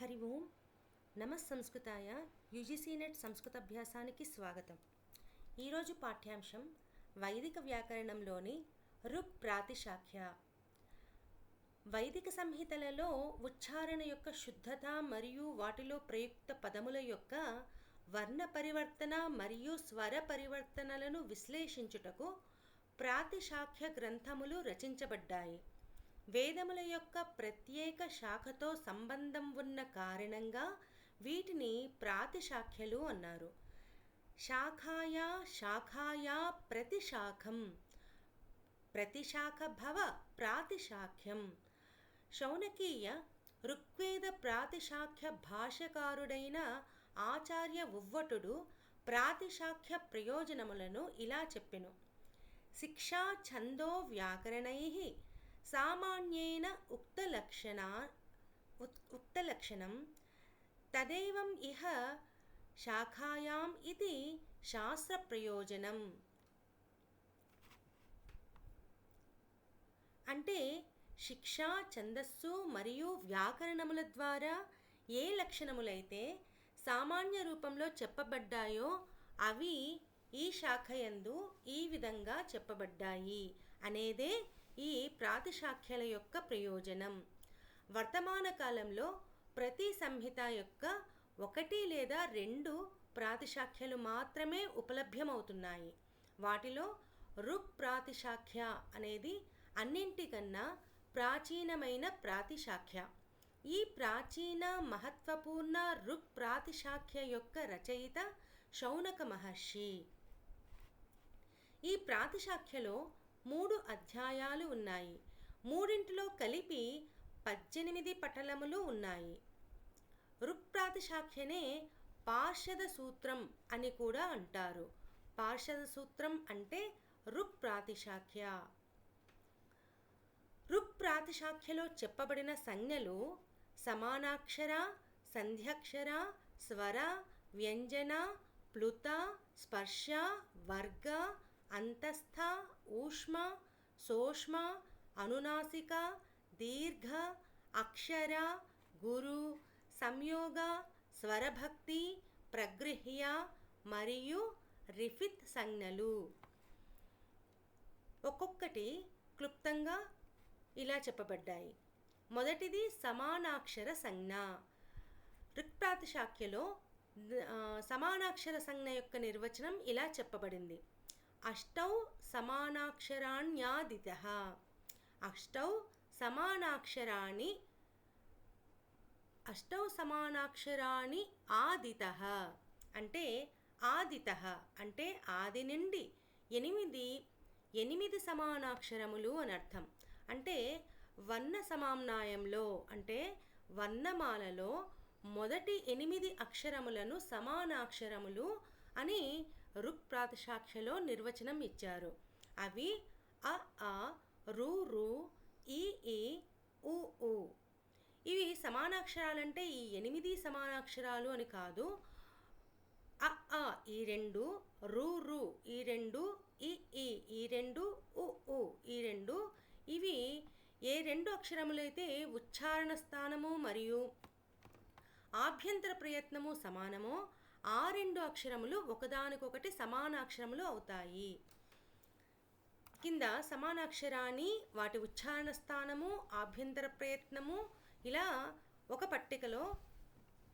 హరి ఓం నమ సంస్కృతాయ UGC net సంస్కృత అభ్యాసానికి స్వాగతం. ఈరోజు పాఠ్యాంశం వైదిక వ్యాకరణంలోని రుక్ ప్రాతిశాఖ్య. వైదిక సంహితలలో ఉచ్చారణ యొక్క శుద్ధత మరియు వాటిలో ప్రయుక్త పదముల యొక్క వర్ణ పరివర్తన మరియు స్వర పరివర్తనలను విశ్లేషించుటకు ప్రాతిశాఖ్య గ్రంథములు రచించబడ్డాయి. వేదముల యొక్క ప్రత్యేక శాఖతో సంబంధం ఉన్న కారణంగా వీటిని ప్రాతిశాఖ్యలు అన్నారు. శాఖాయా శాఖాయా ప్రతిశాఖం. ప్రతిశాఖ భవ ప్రాతిశాఖ్యం. శౌనకీయ ఋగ్వేద ప్రాతిశాఖ్య భాష్యకారుడైన ఆచార్య ఉవ్వటుడు ప్రాతిశాఖ్య ప్రయోజనములను ఇలా చెప్పెను. శిక్షా ఛందో వ్యాకరణై సామాన్యేన ఉక్తలక్షణ ఉక్తలక్షణం తదేవం ఇహ శాఖాయాం ఇది శాస్త్రప్రయోజనం. అంటే శిక్ష ఛందస్సు మరియు వ్యాకరణముల ద్వారా ఏ లక్షణములైతే సామాన్య రూపంలో చెప్పబడ్డాయో అవి ఈ శాఖయందు ఈ విధంగా చెప్పబడ్డాయి అనేదే ఈ ప్రాతిశాఖ్యల యొక్క ప్రయోజనం. వర్తమాన కాలంలో ప్రతి సంహిత యొక్క ఒకటి లేదా రెండు ప్రాతిశాఖ్యలు మాత్రమే ఉపలభ్యమవుతున్నాయి. వాటిలో రుక్ ప్రాతిశాఖ్య అనేది అన్నింటికన్నా ప్రాచీనమైన ప్రాతిశాఖ్య. ఈ ప్రాచీన మహత్వపూర్ణ రుక్ ప్రాతిశాఖ్య యొక్క రచయిత శౌనక మహర్షి. ఈ ప్రాతిశాఖ్యలో మూడు అధ్యాయాలు ఉన్నాయి. మూడింటిలో కలిపి పద్దెనిమిది పటలములు ఉన్నాయి. రుక్ప్రాతిశాఖ్యనే పార్షద సూత్రం అని కూడా అంటారు. పార్షద సూత్రం అంటే రుక్ ప్రాతిశాఖ్య రుక్ ప్రాతిశాఖ్యలో చెప్పబడిన సంజ్ఞలు సమానాక్షర సంధ్యాక్షర స్వర వ్యంజన ప్లుత స్పర్శ వర్గ అంతస్థ ఊష్మ సోష్మ అనునాసిక దీర్ఘ అక్షర గురు సంయోగ స్వరభక్తి ప్రగృహ్య మరియు రిఫిత్ సంజ్ఞలు. ఒక్కొక్కటి క్లుప్తంగా ఇలా చెప్పబడ్డాయి. మొదటిది సమానాక్షర సంజ్ఞ. ఋక్ప్రాతిశాఖ్యలో సమానాక్షర సంజ్ఞ యొక్క నిర్వచనం ఇలా చెప్పబడింది. అష్టౌ సమానాక్షరాణ్యాదిత. అష్టౌ సమానాక్షరాణి అష్టౌ సమానాక్షరాణి ఆదిత. అంటే ఆదిత అంటే ఆది నుండి ఎనిమిది ఎనిమిది సమానాక్షరములు అని అర్థం. అంటే వర్ణ సమామ్నాయంలో అంటే వర్ణమాలలో మొదటి ఎనిమిది అక్షరములను సమానాక్షరములు అని రుక్ ప్రాతిశాఖ్యలో నిర్వచనం ఇచ్చారు. అవి అ ఆ రు రు ఈ ఈ ఉ ఉ. ఇవి సమానాక్షరాలంటే ఈ ఎనిమిది సమానాక్షరాలు అని కాదు. అ ఆ ఈ రెండు రు రు ఈ రెండు ఈ ఈ ఈ రెండు ఉ ఉ ఈ రెండు. ఇవి ఏ రెండు అక్షరములైతే ఉచ్చారణ స్థానము మరియు ఆభ్యంతర ప్రయత్నము సమానమో ఆ రెండు అక్షరములు ఒకదానికొకటి సమానాక్షరములు అవుతాయి. కింద సమానాక్షరాన్ని వాటి ఉచ్చారణ స్థానము ఆభ్యంతర ప్రయత్నము ఇలా ఒక పట్టికలో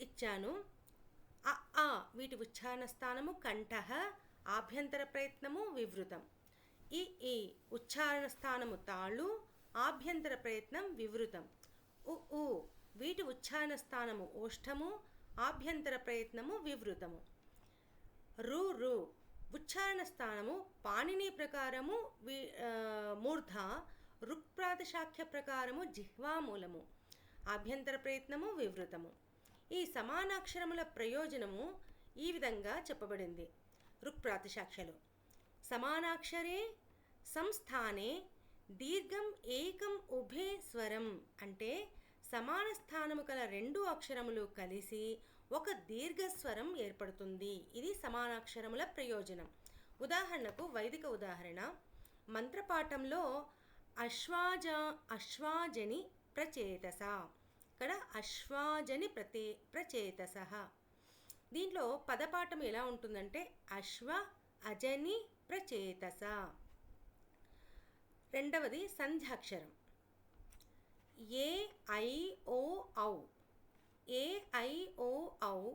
ఇచ్చాను. అ ఆ వీటి ఉచ్చారణ స్థానము కంఠ ఆభ్యంతర ప్రయత్నము వివృతం. ఈ ఈ ఉచ్చారణ స్థానము తాళు ఆభ్యంతర ప్రయత్నం వివృతం. ఉ ఉ వీటి ఉచ్చారణ స్థానము ఓష్ఠము ఆభ్యంతర ప్రయత్నము వివృతము. రు రు ఉచ్చారణ స్థానము పాణిని ప్రకారము వి మూర్ధ రుక్ప్రాతిశాఖ్య ప్రకారము జిహ్వామూలము ఆభ్యంతర ప్రయత్నము వివృతము. ఈ సమానాక్షరముల ప్రయోజనము ఈ విధంగా చెప్పబడింది. రుక్ప్రాతిశాఖ్యలో సమానాక్షరే సంస్థానే దీర్ఘం ఏకం ఉభే స్వరం అంటే సమాన స్థానము కల రెండు అక్షరములు కలిసి ఒక దీర్ఘస్వరం ఏర్పడుతుంది. ఇది సమానాక్షరముల ప్రయోజనం. ఉదాహరణకు వైదిక ఉదాహరణ మంత్రపాఠంలో అశ్వాజ అశ్వాజని ప్రచేతస. ఇక్కడ అశ్వాజని ప్రతే ప్రచేతస దీంట్లో పదపాఠం ఎలా ఉంటుందంటే అశ్వ అజని ప్రచేతస. రెండవది సంధ్యాక్షరం. ఏ ఐ ఓ ఔ ఏ ఐ ఓ ఔ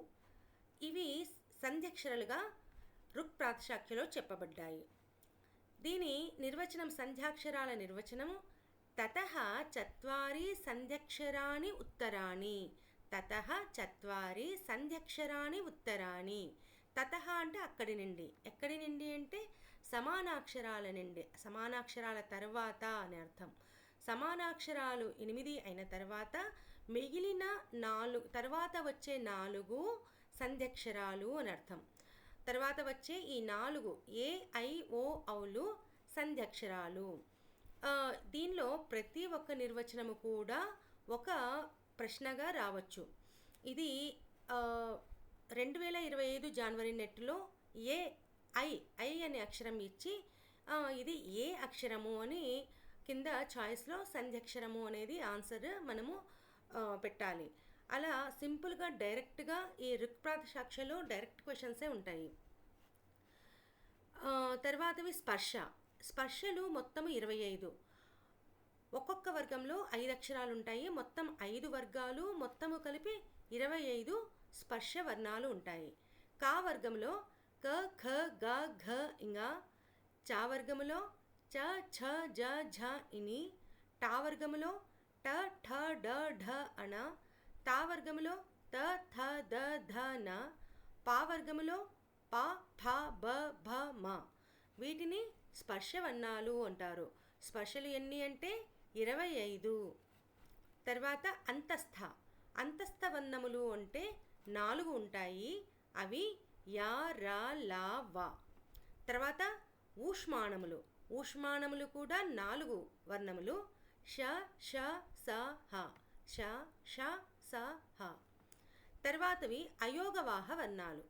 ఇవి సంధ్యాక్షరాలుగా రుక్ ప్రాతిశాఖ్యలో చెప్పబడ్డాయి. దీని నిర్వచనం సంధ్యాక్షరాల నిర్వచనము తత చత్వారి సంధ్యక్షరాణి ఉత్తరాణి. తత చత్వారి సంధ్యక్షరాణి ఉత్తరాణి. తత అంటే అక్కడి నుండి. ఎక్కడి నుండి అంటే సమానాక్షరాల నుండి. సమానాక్షరాల తర్వాత అని అర్థం. సమానాక్షరాలు ఎనిమిది అయిన తర్వాత మిగిలిన నాలుగు తర్వాత వచ్చే నాలుగు సంధ్యక్షరాలు అని అర్థం. తర్వాత వచ్చే ఈ నాలుగు ఏ ఐ ఓ ఔలు సంధ్యక్షరాలు. దీనిలో ప్రతి ఒక్క నిర్వచనము కూడా ఒక ప్రశ్నగా రావచ్చు. ఇది రెండు వేల ఇరవై ఐదు జనవరి నెట్లో ఏ ఐ ఐ అనే అక్షరం ఇచ్చి ఇది ఏ అక్షరము అని కింద చాయిస్లో సంధ్యక్షరము అనేది ఆన్సర్ మనము పెట్టాలి. అలా సింపుల్గా డైరెక్ట్గా ఈ రుక్ప్రాత సాక్షిలో డైరెక్ట్ క్వశ్చన్సే ఉంటాయి. తర్వాతవి స్పర్శ. స్పర్శలు మొత్తం ఇరవై ఐదు. ఒక్కొక్క వర్గంలో ఐదు అక్షరాలు ఉంటాయి. మొత్తం ఐదు వర్గాలు మొత్తము కలిపి ఇరవై ఐదు స్పర్శ వర్ణాలు ఉంటాయి. కా వర్గంలో క ఖ గ ఘ ఇంగా. చా వర్గములో చ ఛ జ ఝ ఇని టా వర్గములో ట ఠ డ ఢ అణ తా వర్గములో త థ ద ధ న పా వర్గములో ప ఫ బ భ మ. వీటిని స్పర్శ వర్ణాలు అంటారు. స్పర్శలు ఎన్ని అంటే ఇరవై ఐదు. తర్వాత అంతస్థ. అంతస్థ వర్ణములు అంటే నాలుగు ఉంటాయి. అవి యా రా లా వా. తర్వాత ఊష్మాణములు. ఊష్మాణములు కూడా నాలుగు వర్ణములు. ష ష స హ. ష ష స హ. తర్వాతవి అయోగవాహ వర్ణాలు.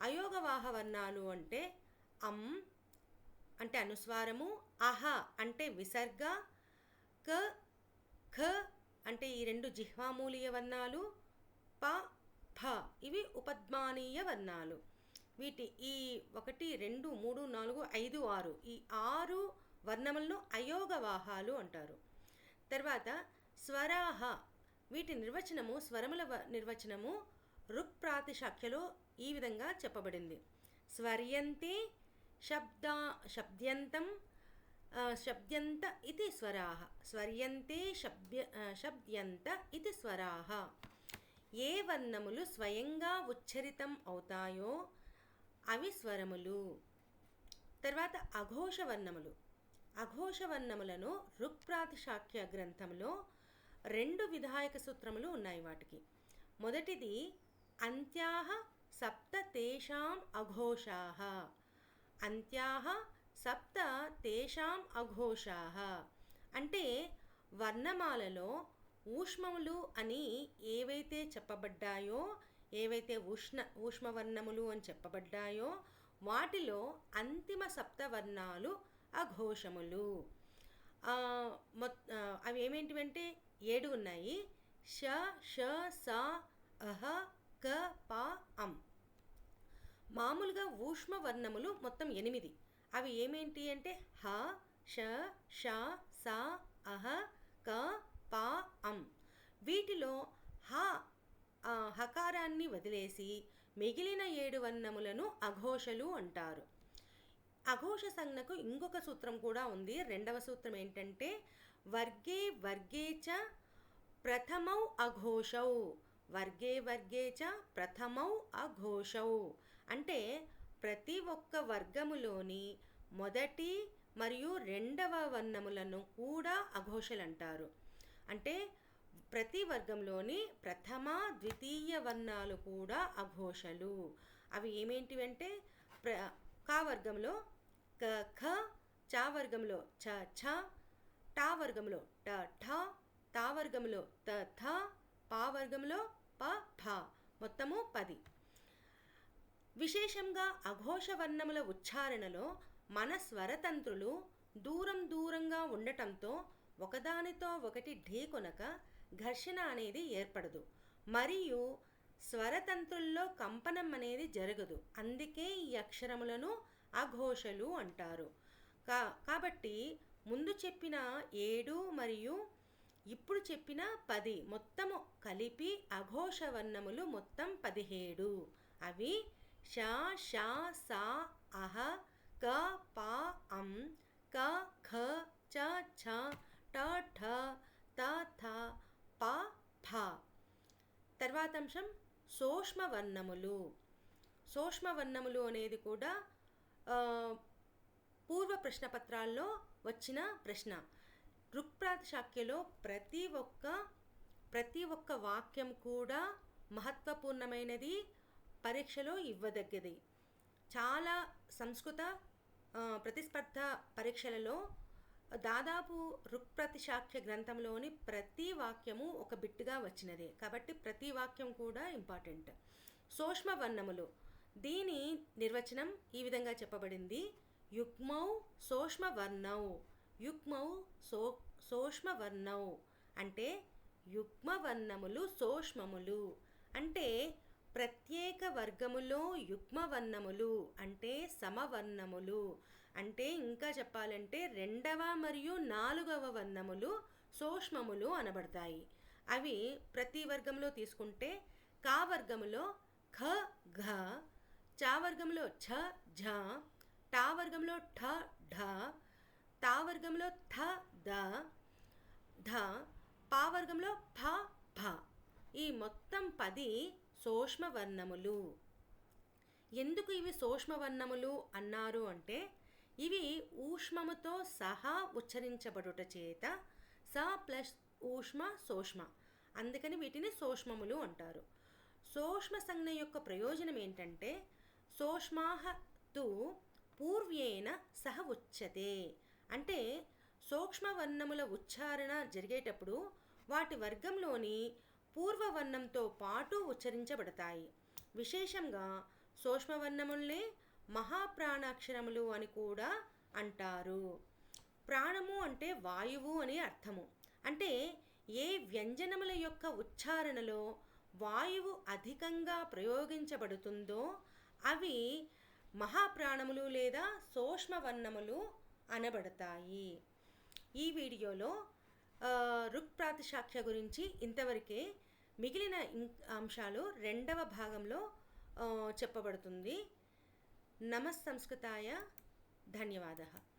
అయోగవాహ వర్ణాలు అంటే అం అంటే అనుస్వారము అహ అంటే విసర్గ క ఖ అంటే ఈ రెండు జిహ్వామూలీయ వర్ణాలు ప ఫ ఇవి ఉపద్మానీయ వర్ణాలు. వీటి ఈ ఒకటి రెండు మూడు నాలుగు ఐదు ఆరు ఈ ఆరు వర్ణములను అయోగవాహాలు అంటారు. తర్వాత స్వరాహ వీటి నిర్వచనము స్వరముల నిర్వచనము రుక్ ప్రాతిశాఖ్యలో ఈ విధంగా చెప్పబడింది. స్వర్యంతే శబ్ద శబ్ద్యంతం శబ్ద్యంత ఇది స్వరాహ. స్వర్యంతే శబ్ద శబ్ద్యంత ఇది స్వరాహ. ఏ వర్ణములు స్వయంగా ఉచ్చరితం అవుతాయో అవి స్వరములు తర్వాత అఘోష వర్ణములు అఘోష వర్ణములను రుక్ప్రాతిశాఖ్య గ్రంథంలో రెండు విధాయక సూత్రములు ఉన్నాయి వాటికి. మొదటిది అంత్యాహ సప్త తేషాం అఘోషాహ. అంత్యాహ సప్త తేషాం అఘోషాహ. అంటే వర్ణమాలలో ఊష్మములు అని ఏవైతే చెప్పబడ్డాయో ఏవైతే ఉష్ణ ఊష్మవర్ణములు అని చెప్పబడ్డాయో వాటిలో అంతిమ సప్తవర్ణాలు అఘోషములు. మొత్ అవి ఏమేంటివంటే? ఏడు ఉన్నాయి. ష ష స అహ క ప అం. మామూలుగా ఊష్మవర్ణములు మొత్తం ఎనిమిది. అవి ఏమేంటి అంటే? హ ష ష స అహ క ప అం. వీటిలో హ హకారాన్ని వదిలేసి మిగిలిన ఏడు వర్ణములను అఘోషలు అంటారు. అఘోష సంజ్ఞకు ఇంకొక సూత్రం కూడా ఉంది. రెండవ సూత్రం ఏంటంటే వర్గే వర్గే చ ప్రథమౌ అఘోషౌ. వర్గే వర్గే చ ప్రథమౌ అఘోషౌ. అంటే ప్రతి ఒక్క వర్గములోని మొదటి మరియు రెండవ వర్ణములను కూడా అఘోషలు అంటారు అంటే ప్రతి వర్గంలోని ప్రథమ ద్వితీయ వర్ణాలు కూడా అఘోషలు. అవి ఏమేంటివంటే? ప్ర కా వర్గంలో క ఖ చా వర్గంలో చ ఛ టా వర్గంలో ట ఠ తా వర్గంలో త థ పా వర్గంలో ప ఫ మొత్తము పది. విశేషంగా అఘోష వర్ణముల ఉచ్చారణలో మన స్వరతంత్రులు దూరం దూరంగా ఉండటంతో ఒకదానితో ఒకటి ఢీకొనక ఘర్షణ అనేది ఏర్పడదు. మరియు స్వరతంతుల్లో కంపనం అనేది జరగదు. అందుకే ఈ అక్షరములను అఘోషలు అంటారు. కా కాబట్టి ముందు చెప్పిన ఏడు మరియు ఇప్పుడు చెప్పిన పది మొత్తము కలిపి అఘోష వర్ణములు మొత్తం పదిహేడు. అవి ష ష స అహ క ప అం క ఖ చ ఛ ట ఠ త థ ప ఫ తర్వాత అంశం సూక్ష్మవర్ణములు. సూక్ష్మవర్ణములు అనేది కూడా పూర్వ ప్రశ్నపత్రాల్లో వచ్చిన ప్రశ్న. ఋక్ప్రాతిశాఖ్యలో ప్రతి ఒక్క ప్రతి ఒక్క వాక్యం కూడా మహత్వపూర్ణమైనది పరీక్షలో ఇవ్వదగ్గది. చాలా సంస్కృత ప్రతిస్పర్ధ పరీక్షలలో దాదాపు ఋక్ప్రతిశాఖ్య గ్రంథంలోని ప్రతి వాక్యము ఒక బిట్టుగా వచ్చినదే. కాబట్టి ప్రతి వాక్యం కూడా ఇంపార్టెంట్. సూక్ష్మ వర్ణములు దీని నిర్వచనం ఈ విధంగా చెప్పబడింది. యుగ్మౌ సూక్ష్మ వర్ణౌ యుగ్మౌ సో సూక్ష్మ వర్ణౌ అంటే యుగ్మ వర్ణములు సూక్ష్మములు అంటే ప్రత్యేక వర్గములో యుగ్మవర్ణములు. అంటే సమవర్ణములు. అంటే ఇంకా చెప్పాలంటే రెండవ మరియు నాలుగవ వర్ణములు సూక్ష్మములు అనబడతాయి. అవి ప్రతి వర్గంలో తీసుకుంటే కా వర్గములో ఖ ఘ చా వర్గంలో ఛ ఝ టా వర్గంలో ఠ ఢ తా వర్గంలో థ ద ధ పా వర్గంలో ఫ ఫ ఈ మొత్తం పది సూక్ష్మ వర్ణములు ఎందుకు ఇవి సూక్ష్మ వర్ణములు అన్నారు అంటే ఇవి ఊష్మముతో సహా ఉచ్చరించబడుట చేత స ప్లస్ ఊష్మ సూక్ష్మ అందుకని వీటిని సూక్ష్మములు అంటారు. సూక్ష్మ సంజ్ఞ యొక్క ప్రయోజనం ఏంటంటే సూక్ష్మాహ తు పూర్వేన సహ ఉచ్యతే. అంటే సూక్ష్మవర్ణముల ఉచ్చారణ జరిగేటప్పుడు వాటి వర్గంలోని పూర్వవర్ణంతో పాటు ఉచ్చరించబడతాయి. విశేషంగా సూక్ష్మవర్ణములనే మహాప్రాణాక్షరములు అని కూడా అంటారు. ప్రాణము అంటే వాయువు అని అర్థము. అంటే ఏ వ్యంజనముల యొక్క ఉచ్చారణలో వాయువు అధికంగా ప్రయోగించబడుతుందో అవి మహాప్రాణములు లేదా సూక్ష్మవర్ణములు అనబడతాయి. ఈ వీడియోలో ఆ, గురించి ఇంతవరకే మిగిలిన ఇం- అంశాలు రెండవ భాగంలో చెప్పబడుతుంది. नमस्कृताय धन्यवाद धन्यवादः।